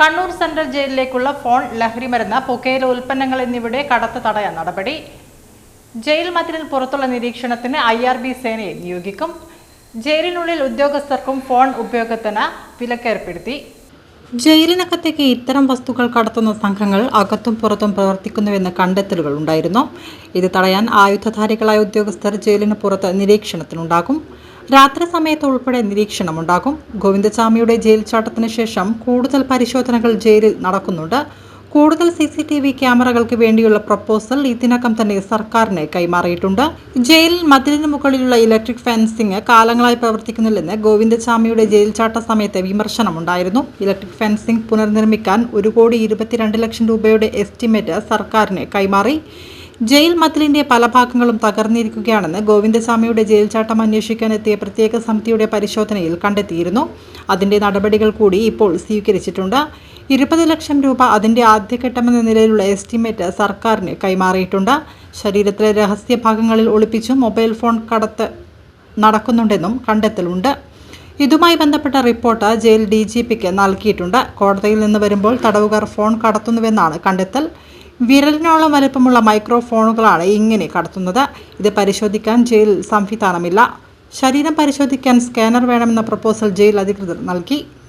Kannur central ജയിലിലേക്കുള്ള phone ലഹരി ലഹരിമരുന്ന് പുകയില ഉൽപ്പന്നങ്ങൾ എന്നിവയുടെ കടത്ത് തടയാൻ നടപടി. ജയിൽ മതിലിൽ പുറത്തുള്ള നിരീക്ഷണത്തിന് ഐ ആർ ബി സേനയെ നിയോഗിക്കും. ജയിലിനുള്ളിൽ ഉദ്യോഗസ്ഥർക്കും ഫോൺ ഉപയോഗത്തിന് വിലക്കേർപ്പെടുത്തി. ജയിലിനകത്തേക്ക് ഇത്തരം വസ്തുക്കൾ കടത്തുന്ന സംഘങ്ങൾ അകത്തും പുറത്തും പ്രവർത്തിക്കുന്നുവെന്ന് കണ്ടെത്തലുകൾ ഉണ്ടായിരുന്നു. ഇത് തടയാൻ ആയുധധാരികളായ ഉദ്യോഗസ്ഥർ ജയിലിന് പുറത്ത് നിരീക്ഷണത്തിനുണ്ടാകും രാത്രി സമയത്ത് ഉൾപ്പെടെ നിരീക്ഷണമുണ്ടാകും. ഗോവിന്ദസ്വാമിയുടെ ജയിൽ ചാട്ടത്തിന് ശേഷം കൂടുതൽ പരിശോധനകൾ ജയിലിൽ നടക്കുന്നുണ്ട്. കൂടുതൽ സി സി ടി വി ക്യാമറകൾക്ക് വേണ്ടിയുള്ള പ്രപ്പോസൽ ഇതിനകം തന്നെ സർക്കാരിന് കൈമാറിയിട്ടുണ്ട്. ജയിലിൽ മതിലിന് മുകളിലുള്ള ഇലക്ട്രിക് ഫെൻസിംഗ് കാലങ്ങളായി പ്രവർത്തിക്കുന്നില്ലെന്ന് ഗോവിന്ദസ്വാമിയുടെ ജയിൽ ചാട്ട സമയത്ത് വിമർശനമുണ്ടായിരുന്നു. ഇലക്ട്രിക് ഫെൻസിംഗ് പുനർനിർമ്മിക്കാൻ ഒരു കോടി ഇരുപത്തിരണ്ട് ലക്ഷം രൂപയുടെ എസ്റ്റിമേറ്റ് സർക്കാരിന് കൈമാറി. ജയിൽ മതിലിന്റെ പല ഭാഗങ്ങളും തകർന്നിരിക്കുകയാണെന്ന് ഗോവിന്ദസ്വാമിയുടെ ജയിൽ ചാട്ടം അന്വേഷിക്കാൻ എത്തിയ പ്രത്യേക സമിതിയുടെ പരിശോധനയിൽ കണ്ടെത്തിയിരുന്നു. അതിന്റെ നടപടികൾ കൂടി ഇപ്പോൾ സ്വീകരിച്ചിട്ടുണ്ട്. ഇരുപത് ലക്ഷം രൂപ അതിന്റെ ആദ്യഘട്ടമെന്ന നിലയിലുള്ള എസ്റ്റിമേറ്റ് സർക്കാരിന് കൈമാറിയിട്ടുണ്ട്. ശരീരത്തിലെ രഹസ്യ ഭാഗങ്ങളിൽ ഒളിപ്പിച്ച് മൊബൈൽ ഫോൺ കടത്ത് നടക്കുന്നുണ്ടെന്നും കണ്ടെത്തലുണ്ട്. ഇതുമായി ബന്ധപ്പെട്ട റിപ്പോർട്ട് ജയിൽ ഡി ജി പിക്ക് നൽകിയിട്ടുണ്ട്. കോടതിയിൽ നിന്ന് വരുമ്പോൾ തടവുകാർ ഫോൺ കടത്തുന്നുവെന്നാണ് കണ്ടെത്തൽ. വിരലിനോളം വലുപ്പമുള്ള മൈക്രോഫോണുകളാണ് ഇങ്ങനെ കടത്തുന്നത്. ഇത് പരിശോധിക്കാൻ ജയിൽ സംവിധാനമില്ല. ശരീരം പരിശോധിക്കാൻ സ്കാനർ വേണമെന്ന പ്രപ്പോസൽ ജയിൽ അധികൃതർ നൽകി.